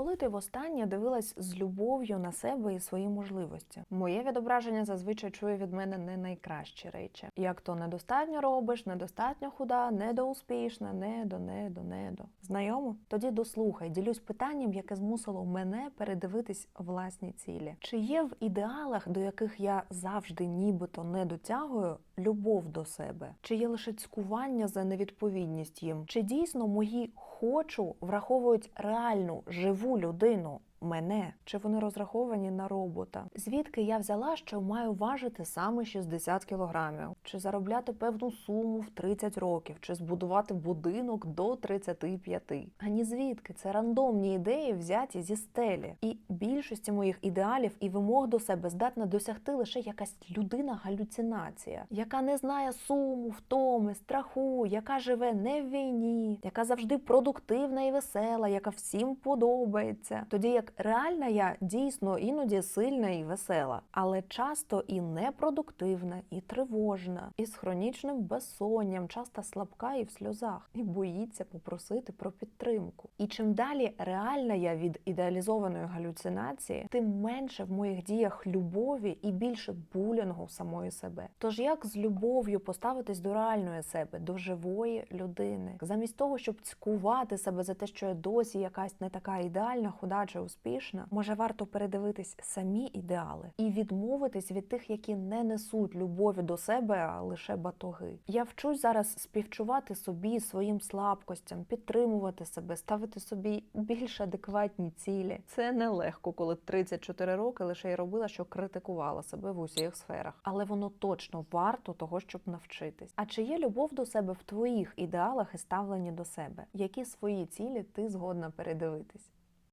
Коли ти востаннє дивилась з любов'ю на себе і свої можливості? Моє відображення зазвичай чує від мене не найкращі речі. Як то недостатньо робиш, недостатньо худа, недоуспішна, недо, недо, недо. Знайомо? Тоді дослухай, ділюсь питанням, яке змусило мене передивитись власні цілі. Чи є в ідеалах, до яких я завжди нібито не дотягую, любов до себе? Чи є лише цькування за невідповідність їм? Чи дійсно мої хочу враховують реальну живу людину? Мене чи вони розраховані на робота? Звідки я взяла, що маю важити саме 60 кілограмів, чи заробляти певну суму в 30 років, чи збудувати будинок до 35? Ані звідки це рандомні ідеї, взяті зі стелі. І більшості моїх ідеалів і вимог до себе здатна досягти лише якась людина-галюцинація, яка не знає суму, втоми, страху, яка живе не в війні, яка завжди продуктивна і весела, яка всім подобається. Тоді як реальна я дійсно іноді сильна і весела, але часто і непродуктивна, і тривожна, і з хронічним безсонням, часто слабка і в сльозах, і боїться попросити про підтримку. І чим далі реальна я від ідеалізованої галюцинації, тим менше в моїх діях любові і більше булінгу самої себе. Тож як з любов'ю поставитись до реальної себе, до живої людини, замість того, щоб цькувати себе за те, що я досі якась не така ідеальна, худа чи успішна, може варто передивитись самі ідеали і відмовитись від тих, які не несуть любові до себе, а лише батоги. Я вчусь зараз співчувати собі, своїм слабкостям, підтримувати себе, ставити собі більш адекватні цілі. Це нелегко, коли 34 роки лише й робила, що критикувала себе в усіх сферах, але воно точно варто того, щоб навчитись. А чи є любов до себе в твоїх ідеалах і ставленні до себе? Які свої цілі ти згодна передивитись?